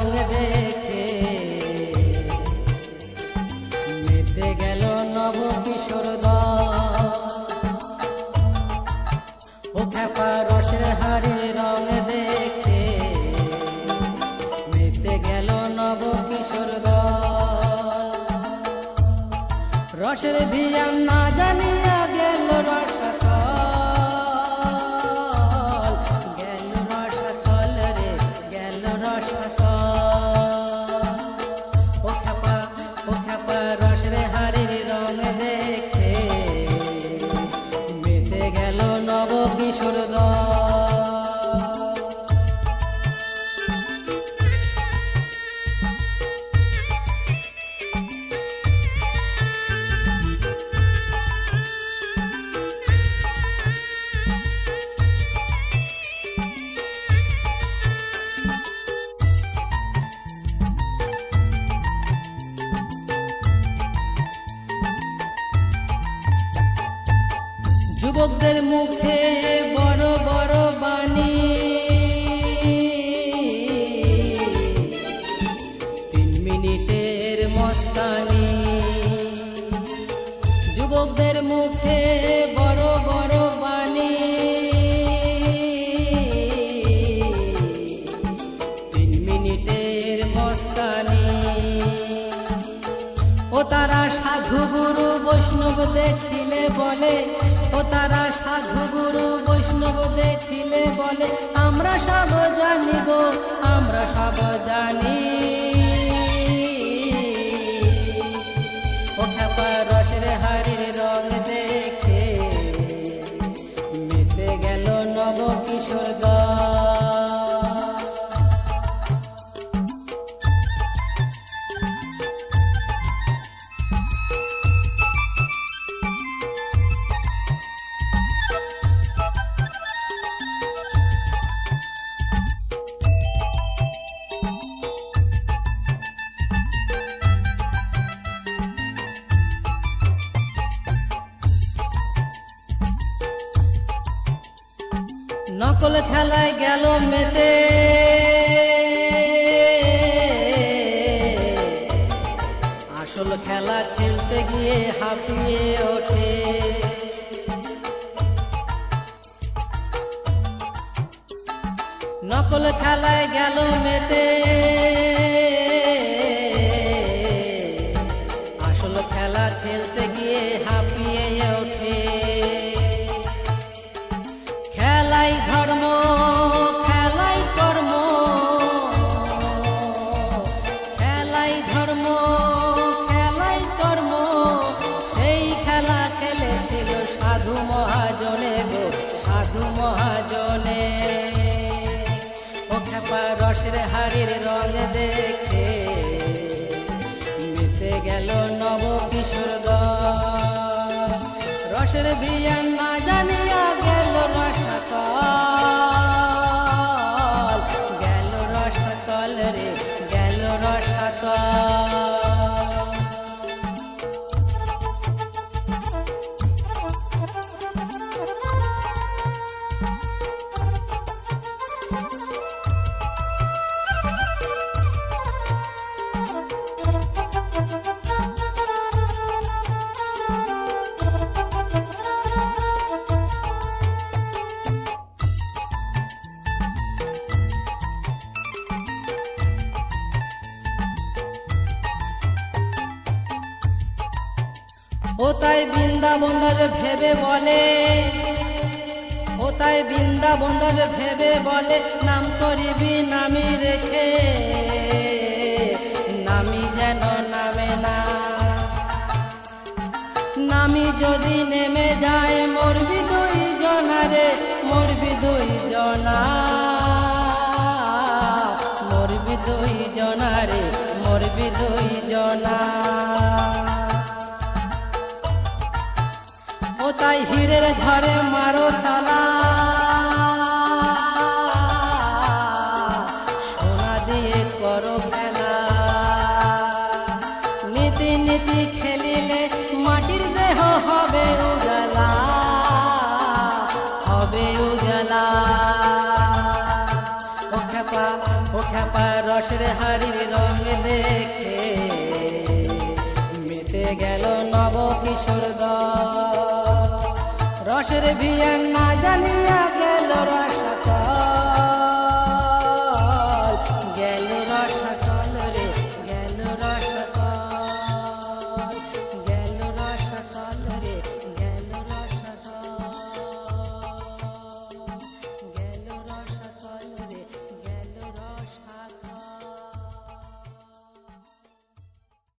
song of it. যুবকদের মুখে বড় বড় বাণী। তিন মিনিটের মস্তানি। যুবকদের মুখে বড় বড় বাণী। তিন মিনিটের মস্তানি। ও তারা সাধু গুরু বৈষ্ণব দেখিলে বলে ও তারা সাধু গুরু বৈষ্ণব দেখিলে বলে আমরা সব জানি গো আমরা সব জানি। নকল খেলায় গেল মেতে। আসল খেলা খেলতে গিয়ে হাঁপিয়ে ওঠে। নকল খেলায় গেল মেতে। রসের হাড়ির রং দেখে মেতে গেল নব কিশোর রসের বিয়ান ও তাই বৃন্দাবন্দর ভেবে বলে, ও তাই বৃন্দাবন্দর ভেবে বলে, নাম করিবি নামি রেখে, নামি যেন নামে না। নামি যদি নেমে যায়, মরবি দুই জনারে মরবি দুই জনা মরবি দুই জনারে মরবি দুই জনা তাই হীরের ঘরে মারো তালা। সোনা দিয়ে করো খেলা নীতি নীতি খেলিলে মাটির দেহ হবে উজালা। হবে উজালা। ও খেপা ও খেপা রসের হাড়ির রং দেখে।